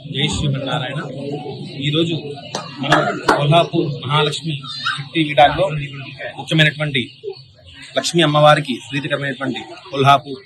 జై శ్రీమన్నారాయణ. ఈరోజు మనం కొల్హాపూర్ మహాలక్ష్మి శక్తి పీఠాల్లో ముఖ్యమైనటువంటి లక్ష్మీ అమ్మవారికి ప్రీతికరమైనటువంటి కొల్హాపూర్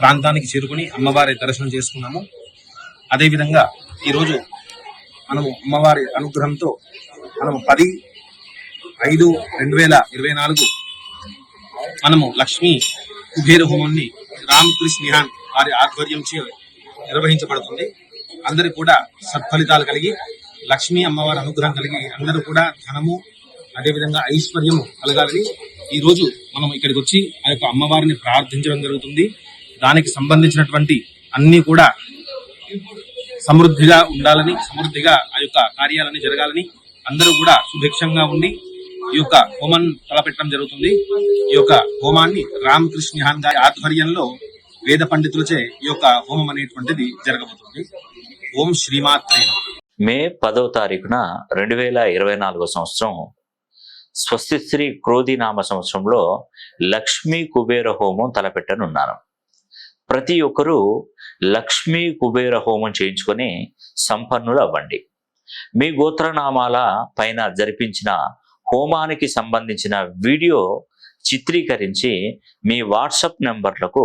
ప్రాంతానికి చేరుకుని అమ్మవారి దర్శనం చేసుకున్నాము. అదేవిధంగా ఈరోజు మనము అమ్మవారి అనుగ్రహంతో మనము పది ఐదు రెండు వేల ఇరవై నాలుగు మనము లక్ష్మీ కుబేర హోమాన్ని రామ్ కృష్ణ నిహాన్ వారి ఆధ్వర్యం చే నిర్వహించబడుతుంది. అందరూ కూడా సత్ఫలితాలు కలిగి లక్ష్మీ అమ్మవారి అనుగ్రహం కలిగి అందరూ కూడా ధనము అదేవిధంగా ఐశ్వర్యము కలగాలని ఈ రోజు మనం ఇక్కడికి వచ్చి ఆ యొక్క అమ్మవారిని ప్రార్థించడం జరుగుతుంది. దానికి సంబంధించినటువంటి అన్నీ కూడా సమృద్ధిగా ఉండాలని సమృద్ధిగా ఆ యొక్క కార్యాలన్నీ జరగాలని అందరూ కూడా సుభిక్షంగా ఉండి ఈ యొక్క హోమాన్ని తలపెట్టడం జరుగుతుంది. ఈ యొక్క హోమాన్ని రామకృష్ణ గారి ఆధ్వర్యంలో వేద పండితులచే ఈ యొక్క హోమం అనేటువంటిది జరగబోతుంది. ఓం శ్రీమాత్రే మే పదవ తారీఖున రెండు వేల ఇరవై నాలుగో సంవత్సరం స్వస్తి శ్రీ క్రోధినామ సంవత్సరంలో లక్ష్మీ కుబేర హోమం తలపెట్టనున్నాను. ప్రతి ఒక్కరూ లక్ష్మీ కుబేర హోమం చేయించుకొని సంపన్నులు అవ్వండి. మీ గోత్రనామాల పైన జరిపించిన హోమానికి సంబంధించిన వీడియో చిత్రీకరించి మీ వాట్సాప్ నెంబర్లకు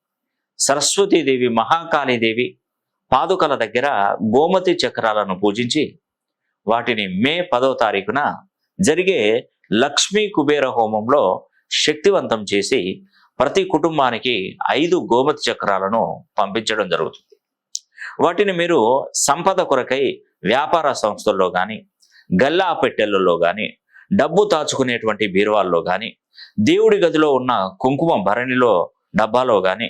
సరస్వతీదేవి మహాకాళీదేవి పాదుకల దగ్గర గోమతి చక్రాలను పూజించి వాటిని మే పదో తారీఖున జరిగే లక్ష్మీ కుబేర హోమంలో శక్తివంతం చేసి ప్రతి కుటుంబానికి ఐదు గోమతి చక్రాలను పంపించడం జరుగుతుంది. వాటిని మీరు సంపద కొరకై వ్యాపార సంస్థల్లో కానీ గల్లా పెట్టెలలో కానీ డబ్బు దాచుకునేటువంటి బీరువాల్లో కానీ దేవుడి గదిలో ఉన్న కుంకుమ భరణిలో డబ్బాలో కానీ